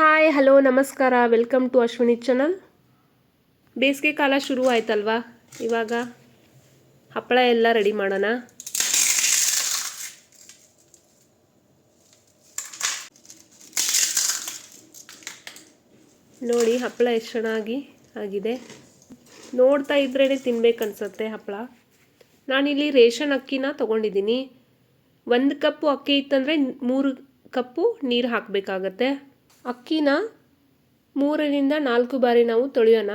Hi hello ನಮಸ್ಕಾರ. Welcome to Ashwini channel ಬೇಸಿಗೆ ಕಾಲ ಶುರು ಆಯ್ತಲ್ವಾ? ಇವಾಗ ಹಪ್ಪಳ ಎಲ್ಲ ರೆಡಿ ಮಾಡೋಣ. ನೋಡಿ, ಹಪ್ಪಳ ಎಷ್ಟು ಚೆನ್ನಾಗಿ ಆಗಿದೆ. ನೋಡ್ತಾ ಇದ್ರೇ ತಿನ್ಬೇಕನ್ಸತ್ತೆ ಹಪ್ಪಳ. ನಾನಿಲ್ಲಿ ರೇಷನ್ ಅಕ್ಕಿನ ತೊಗೊಂಡಿದ್ದೀನಿ. ಒಂದು ಕಪ್ಪು ಅಕ್ಕಿ ಇತ್ತಂದರೆ ಮೂರು ಕಪ್ಪು ನೀರು ಹಾಕಬೇಕಾಗತ್ತೆ. ಅಕ್ಕಿನ ಮೂರರಿಂದ ನಾಲ್ಕು ಬಾರಿ ನಾವು ತೊಳೆಯೋಣ.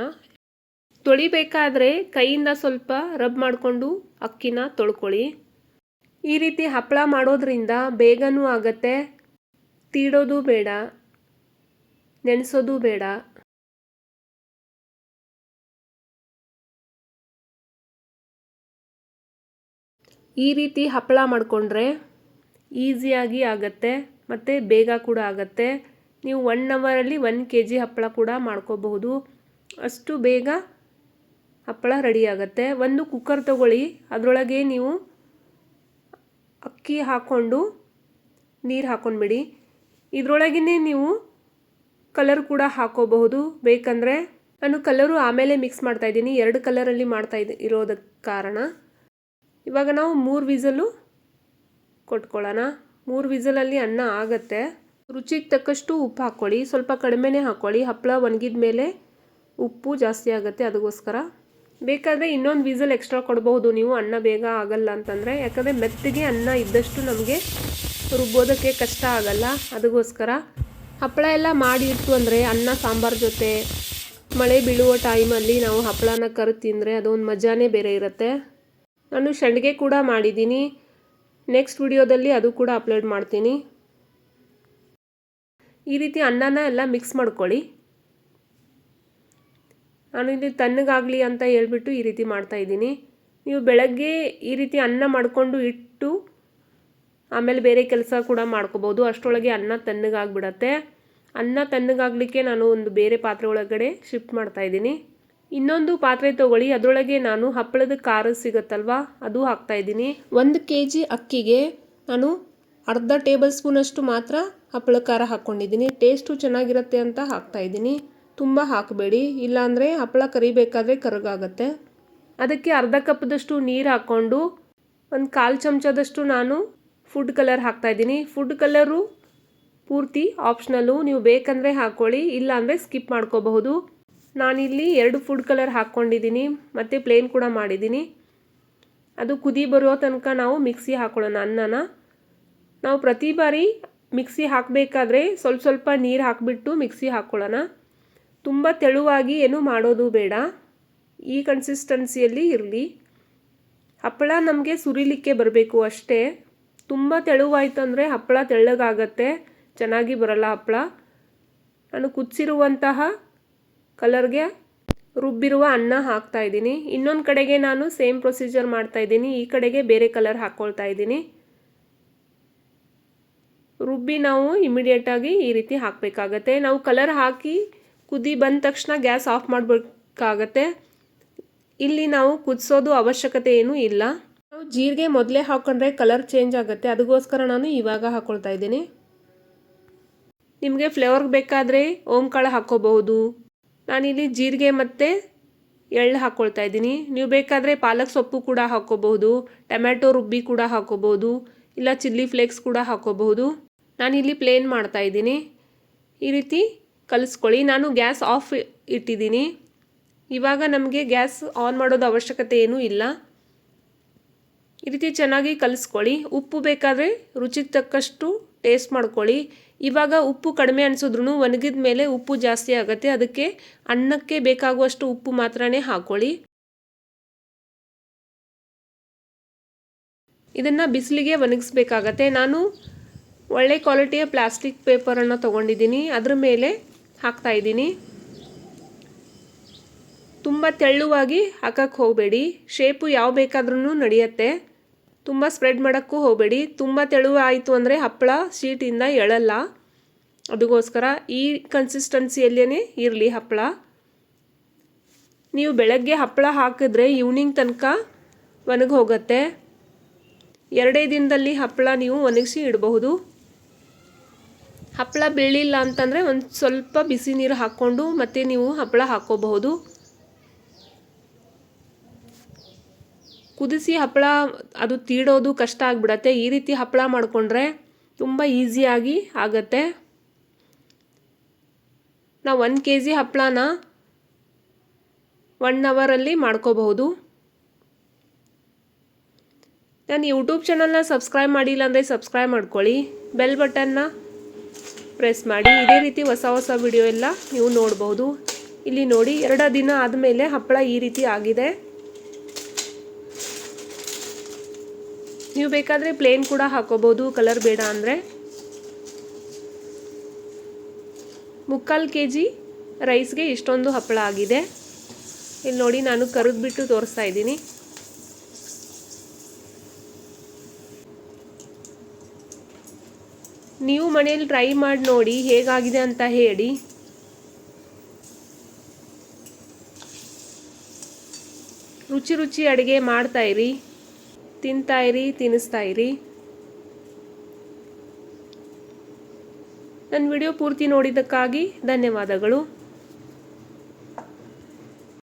ತೊಳಿಬೇಕಾದ್ರೆ ಕೈಯಿಂದ ಸ್ವಲ್ಪ ರಬ್ ಮಾಡಿಕೊಂಡು ಅಕ್ಕಿನ ತೊಳ್ಕೊಳ್ಳಿ. ಈ ರೀತಿ ಹಪ್ಪಳ ಮಾಡೋದ್ರಿಂದ ಬೇಗನೂ ಆಗತ್ತೆ, ತೀಡೋದು ಬೇಡ, ನೆನೆಸೋದು ಬೇಡ. ಈ ರೀತಿ ಹಪ್ಪಳ ಮಾಡಿಕೊಂಡ್ರೆ ಈಸಿಯಾಗಿ ಆಗತ್ತೆ ಮತ್ತು ಬೇಗ ಕೂಡ ಆಗತ್ತೆ. ನೀವು ಒನ್ ಅವರಲ್ಲಿ ಒನ್ ಕೆ ಜಿ ಹಪ್ಪಳ ಕೂಡ ಮಾಡ್ಕೋಬಹುದು. ಅಷ್ಟು ಬೇಗ ಹಪ್ಪಳ ರೆಡಿ ಆಗುತ್ತೆ. ಒಂದು ಕುಕ್ಕರ್ ತಗೊಳ್ಳಿ. ಅದರೊಳಗೆ ನೀವು ಅಕ್ಕಿ ಹಾಕ್ಕೊಂಡು ನೀರು ಹಾಕ್ಕೊಂಡ್ಬಿಡಿ ಇದರೊಳಗೇ ನೀವು ಕಲರ್ ಕೂಡ ಹಾಕೋಬಹುದು. ಬೇಕಂದರೆ ನಾನು ಕಲರು ಆಮೇಲೆ ಮಿಕ್ಸ್ ಮಾಡ್ತಾ ಇದ್ದೀನಿ. ಎರಡು ಕಲರಲ್ಲಿ ಮಾಡ್ತಾ ಇದ್ದ ಇರೋದಕ್ಕೆ ಕಾರಣ. ಇವಾಗ ನಾವು ಮೂರು ವಿಸಲು ಕೊಟ್ಕೊಳ್ಳೋಣ. ಮೂರು ವಿಸಲಲ್ಲಿ ಅನ್ನ ಆಗತ್ತೆ. ರುಚಿಗೆ ತಕ್ಕಷ್ಟು ಉಪ್ಪು ಹಾಕ್ಕೊಳ್ಳಿ. ಸ್ವಲ್ಪ ಕಡಿಮೆನೇ ಹಾಕ್ಕೊಳ್ಳಿ. ಹಪ್ಪಳ ಒಣಗಿದ ಮೇಲೆ ಉಪ್ಪು ಜಾಸ್ತಿ ಆಗುತ್ತೆ ಅದಕ್ಕೋಸ್ಕರ. ಬೇಕಾದರೆ ಇನ್ನೊಂದು ವಿಸಲ್ ಎಕ್ಸ್ಟ್ರಾ ಕೊಡಬಹುದು. ನೀವು ಅನ್ನ ಬೇಗ ಆಗಲ್ಲ ಅಂತಂದರೆ. ಯಾಕಂದರೆ ಮೆತ್ತಗೆ ಅನ್ನ ಇದ್ದಷ್ಟು ನಮಗೆ ರುಬ್ಬೋದಕ್ಕೆ ಕಷ್ಟ ಆಗಲ್ಲ. ಅದಕ್ಕೋಸ್ಕರ ಹಪ್ಪಳ ಎಲ್ಲ ಮಾಡಿ ಇಟ್ಟು ಅಂದರೆ ಅನ್ನ, ಸಾಂಬಾರು ಜೊತೆ ಮಳೆ ಬೀಳುವ ಟೈಮಲ್ಲಿ ನಾವು ಹಪ್ಪಳನ ಕರು ತಿಂದರೆ ಅದೊಂದು ಮಜಾನೇ ಬೇರೆ ಇರುತ್ತೆ. ನಾನು ಸಂಡಿಗೆ ಕೂಡ ಮಾಡಿದ್ದೀನಿ. ನೆಕ್ಸ್ಟ್ ವಿಡಿಯೋದಲ್ಲಿ ಅದು ಕೂಡ ಅಪ್ಲೋಡ್ ಮಾಡ್ತೀನಿ. ಈ ರೀತಿ ಅನ್ನನ ಎಲ್ಲ ಮಿಕ್ಸ್ ಮಾಡ್ಕೊಳ್ಳಿ. ನಾನು ಇಲ್ಲಿ ತಣ್ಣಗಾಗಲಿ ಅಂತ ಹೇಳ್ಬಿಟ್ಟು ಈ ರೀತಿ ಮಾಡ್ತಾ ಇದ್ದೀನಿ. ನೀವು ಬೆಳಗ್ಗೆ ಈ ರೀತಿ ಅನ್ನ ಮಾಡಿಕೊಂಡು ಇಟ್ಟು ಆಮೇಲೆ ಬೇರೆ ಕೆಲಸ ಕೂಡ ಮಾಡ್ಕೋಬೋದು. ಅಷ್ಟರೊಳಗೆ ಅನ್ನ ತಣ್ಣಗಾಗ್ಬಿಡತ್ತೆ. ಅನ್ನ ತಣ್ಣಗಾಗಲಿಕ್ಕೆ ನಾನು ಒಂದು ಬೇರೆ ಪಾತ್ರೆ ಒಳಗಡೆ ಶಿಫ್ಟ್ ಮಾಡ್ತಾ ಇದ್ದೀನಿ. ಇನ್ನೊಂದು ಪಾತ್ರೆ ತೊಗೊಳ್ಳಿ. ಅದರೊಳಗೆ ನಾನು ಹಪ್ಪಳದ ಖಾರ ಸಿಗುತ್ತಲ್ವಾ? ಅದು ಹಾಕ್ತಾ ಇದ್ದೀನಿ. ಒಂದು ಕೆ ಜಿ ಅಕ್ಕಿಗೆ ನಾನು ಅರ್ಧ ಟೇಬಲ್ ಸ್ಪೂನಷ್ಟು ಮಾತ್ರ ಹಪ್ಪಳ ಖಾರ ಹಾಕ್ಕೊಂಡಿದ್ದೀನಿ. ಟೇಸ್ಟು ಚೆನ್ನಾಗಿರುತ್ತೆ ಅಂತ ಹಾಕ್ತಾಯಿದ್ದೀನಿ ತುಂಬ ಹಾಕಬೇಡಿ. ಇಲ್ಲಾಂದರೆ ಹಪ್ಪಳ ಕರಿಬೇಕಾದ್ರೆ ಕರಗಾಗತ್ತೆ. ಅದಕ್ಕೆ ಅರ್ಧ ಕಪ್ದಷ್ಟು ನೀರು ಹಾಕ್ಕೊಂಡು ಒಂದು ಕಾಲು ಚಮಚದಷ್ಟು ನಾನು ಫುಡ್ ಕಲರ್ ಹಾಕ್ತಾಯಿದ್ದೀನಿ ಫುಡ್ ಕಲರು ಪೂರ್ತಿ ಆಪ್ಷನಲ್ಲು ನೀವು ಬೇಕಂದರೆ ಹಾಕ್ಕೊಳ್ಳಿ ಇಲ್ಲಾಂದರೆ ಸ್ಕಿಪ್ ಮಾಡ್ಕೋಬಹುದು. ನಾನಿಲ್ಲಿ ಎರಡು ಫುಡ್ ಕಲರ್ ಹಾಕ್ಕೊಂಡಿದ್ದೀನಿ. ಮತ್ತು ಪ್ಲೇನ್ ಕೂಡ ಮಾಡಿದ್ದೀನಿ. ಅದು ಕುದಿ ಬರೋ ತನಕ ನಾವು ಮಿಕ್ಸಿ ಹಾಕ್ಕೊಳ್ಳೋಣ ಅನ್ನನ. ನಾವು ಪ್ರತಿ ಬಾರಿ ಮಿಕ್ಸಿ ಹಾಕಬೇಕಾದ್ರೆ ಸ್ವಲ್ಪ ಸ್ವಲ್ಪ ನೀರು ಹಾಕಿಬಿಟ್ಟು ಮಿಕ್ಸಿ ಹಾಕ್ಕೊಳ್ಳೋಣ ತುಂಬ ತೆಳುವಾಗಿ ಏನೂ ಮಾಡೋದು ಬೇಡ. ಈ ಕನ್ಸಿಸ್ಟೆನ್ಸಿಯಲ್ಲಿ ಇರಲಿ. ಹಪ್ಪಳ ನಮಗೆ ಸುರಿಲಿಕ್ಕೆ ಬರಬೇಕು ಅಷ್ಟೇ. ತುಂಬ ತೆಳುವಾಯಿತು ಅಂದರೆ ಹಪ್ಪಳ ತೆಳ್ಳಗಾಗತ್ತೆ. ಚೆನ್ನಾಗಿ ಬರಲ್ಲ ಹಪ್ಪಳ. ನಾನು ಕುದಿಸಿರುವಂತಹ ಕಲರ್ಗೆ ರುಬ್ಬಿರುವ ಅನ್ನ ಹಾಕ್ತಾ ಇದ್ದೀನಿ. ಇನ್ನೊಂದು ಕಡೆಗೆ ನಾನು ಸೇಮ್ ಪ್ರೊಸೀಜರ್ ಮಾಡ್ತಾ ಇದ್ದೀನಿ. ಈ ಕಡೆಗೆ ಬೇರೆ ಕಲರ್ ಹಾಕ್ಕೊಳ್ತಾ ಇದ್ದೀನಿ. ರುಬ್ಬಿ ನಾವು ಇಮಿಡಿಯೇಟಾಗಿ ಈ ರೀತಿ ಹಾಕಬೇಕಾಗತ್ತೆ. ನಾವು ಕಲರ್ ಹಾಕಿ ಕುದಿ ಬಂದ ತಕ್ಷಣ ಗ್ಯಾಸ್ ಆಫ್ ಮಾಡಬೇಕಾಗತ್ತೆ. ಇಲ್ಲಿ ನಾವು ಕುದಿಸೋದು ಅವಶ್ಯಕತೆ ಏನೂ ಇಲ್ಲ. ನಾವು ಜೀರಿಗೆ ಮೊದಲೇ ಹಾಕೊಂಡ್ರೆ ಕಲರ್ ಚೇಂಜ್ ಆಗುತ್ತೆ. ಅದಕ್ಕೋಸ್ಕರ ನಾನು ಇವಾಗ ಹಾಕ್ಕೊಳ್ತಾ ಇದ್ದೀನಿ. ನಿಮಗೆ ಫ್ಲೇವರ್ಗೆ ಬೇಕಾದರೆ ಓಂಕಾಳು ಹಾಕ್ಕೋಬಹುದು. ನಾನಿಲ್ಲಿ ಜೀರಿಗೆ ಮತ್ತು ಎಳ್ಳು ಹಾಕ್ಕೊಳ್ತಾ ಇದ್ದೀನಿ. ನೀವು ಬೇಕಾದರೆ ಪಾಲಕ್ ಸೊಪ್ಪು ಕೂಡ ಹಾಕ್ಕೋಬಹುದು. ಟೊಮ್ಯಾಟೊ ರುಬ್ಬಿ ಕೂಡ ಹಾಕ್ಕೋಬಹುದು. ಇಲ್ಲ ಚಿಲ್ಲಿ ಫ್ಲೇಕ್ಸ್ ಕೂಡ ಹಾಕ್ಕೋಬಹುದು. ನಾನಿಲ್ಲಿ ಪ್ಲೇನ್ ಮಾಡ್ತಾ ಇದ್ದೀನಿ. ಈ ರೀತಿ ಕಲಿಸ್ಕೊಳ್ಳಿ. ನಾನು ಗ್ಯಾಸ್ ಆಫ್ ಇಟ್ಟಿದ್ದೀನಿ. ಇವಾಗ ನಮಗೆ ಗ್ಯಾಸ್ ಆನ್ ಮಾಡೋದು ಅವಶ್ಯಕತೆ ಏನೂ ಇಲ್ಲ. ಈ ರೀತಿ ಚೆನ್ನಾಗಿ ಕಲಿಸ್ಕೊಳ್ಳಿ. ಉಪ್ಪು ಬೇಕಾದರೆ ರುಚಿಗೆ ತಕ್ಕಷ್ಟು ಟೇಸ್ಟ್ ಮಾಡ್ಕೊಳ್ಳಿ. ಇವಾಗ ಉಪ್ಪು ಕಡಿಮೆ ಅನಿಸಿದ್ರು ಒಣಗಿದ ಮೇಲೆ ಉಪ್ಪು ಜಾಸ್ತಿ ಆಗುತ್ತೆ. ಅದಕ್ಕೆ ಅನ್ನಕ್ಕೆ ಬೇಕಾಗುವಷ್ಟು ಉಪ್ಪು ಮಾತ್ರನೇ ಹಾಕ್ಕೊಳ್ಳಿ ಇದನ್ನು ಬಿಸಿಲಿಗೆ ಒಣಗಿಸ್ಬೇಕಾಗತ್ತೆ. ನಾನು ಒಳ್ಳೆ ಕ್ವಾಲಿಟಿಯ ಪ್ಲಾಸ್ಟಿಕ್ ಪೇಪರನ್ನು ತೊಗೊಂಡಿದ್ದೀನಿ. ಅದ್ರ ಮೇಲೆ ಹಾಕ್ತಾ ಇದ್ದೀನಿ. ತುಂಬ ತೆಳ್ಳುವಾಗಿ ಹಾಕೋಕ್ಕೆ ಹೋಗಬೇಡಿ. ಶೇಪು ಯಾವ ಬೇಕಾದ್ರೂ ನಡೆಯುತ್ತೆ. ತುಂಬ ಸ್ಪ್ರೆಡ್ ಮಾಡೋಕ್ಕೂ ಹೋಗಬೇಡಿ. ತುಂಬ ತೆಳುವೆ ಆಯಿತು ಅಂದರೆ ಹಪ್ಪಳ ಶೀಟಿಂದ ಎಳಲ್ಲ. ಅದಕ್ಕೋಸ್ಕರ ಈ ಕನ್ಸಿಸ್ಟೆನ್ಸಿಯಲ್ಲೇ ಇರಲಿ ಹಪ್ಪಳ. ನೀವು ಬೆಳಗ್ಗೆ ಹಪ್ಪಳ ಹಾಕಿದ್ರೆ ಈವ್ನಿಂಗ್ ತನಕ ಒಣಗಿ ಹೋಗುತ್ತೆ ಎರಡೇ ದಿನದಲ್ಲಿ ಹಪ್ಪಳ ನೀವು ಒಣಗಿಸಿ ಇಡಬಹುದು. ಹಪ್ಪಳ ಬೀಳಿಲ್ಲ ಅಂತಂದರೆ ಒಂದು ಸ್ವಲ್ಪ ಬಿಸಿ ನೀರು ಹಾಕ್ಕೊಂಡು ಮತ್ತೆ ನೀವು ಹಪ್ಪಳ ಹಾಕ್ಕೋಬಹುದು ಕುದಿಸಿ ಹಪ್ಪಳ, ಅದು ತೀಡೋದು ಕಷ್ಟ ಆಗಿಬಿಡತ್ತೆ. ಈ ರೀತಿ ಹಪ್ಪಳ ಮಾಡಿಕೊಂಡ್ರೆ ತುಂಬ ಈಸಿಯಾಗಿ ಆಗತ್ತೆ. ನಾವು ಒಂದು ಕೆ ಜಿ ಹಪ್ಪಳನ ಒನ್ ಅವರಲ್ಲಿ ಮಾಡ್ಕೋಬಹುದು. ನಾನು ಯೂಟ್ಯೂಬ್ ಚಾನಲ್ನ ಸಬ್ಸ್ಕ್ರೈಬ್ ಮಾಡಿಲ್ಲ ಅಂದರೆ ಸಬ್ಸ್ಕ್ರೈಬ್ ಮಾಡ್ಕೊಳ್ಳಿ. ಬೆಲ್ ಬಟನ್ನ ಪ್ರೆಸ್ ಮಾಡಿ, ಇದೇ ರೀತಿ ಹೊಸ ಹೊಸ ವಿಡಿಯೋ ಎಲ್ಲ ನೀವು ನೋಡ್ಬೋದು. ಇಲ್ಲಿ ನೋಡಿ, ಎರಡು ದಿನ ಆದಮೇಲೆ ಹಪ್ಪಳ ಈ ರೀತಿ ಆಗಿದೆ. ನೀವು ಬೇಕಾದರೆ ಪ್ಲೇನ್ ಕೂಡ ಹಾಕೋಬೋದು ಕಲರ್ ಬೇಡ ಅಂದರೆ. ಮುಕ್ಕಾಲು ಕೆ ಜಿ ರೈಸ್ಗೆ ಇಷ್ಟೊಂದು ಹಪ್ಪಳ ಆಗಿದೆ. ಇಲ್ಲಿ ನೋಡಿ, ನಾನು ಕರೆದ್ಬಿಟ್ಟು ತೋರಿಸ್ತಾ ಇದ್ದೀನಿ. ನೀವು ಮನೇಲಿ ಟ್ರೈ ಮಾಡಿ ನೋಡಿ ಹೇಗಾಗಿದೆ ಅಂತ ಹೇಳಿ. ರುಚಿ ರುಚಿ ಅಡುಗೆ ಮಾಡ್ತಾಯಿರಿ ತಿಂತಾಯಿರಿ ತಿನ್ನಿಸ್ತಾಯಿರಿ ನನ್ನ ವಿಡಿಯೋ ಪೂರ್ತಿ ನೋಡಿದ್ದಕ್ಕಾಗಿ ಧನ್ಯವಾದಗಳು.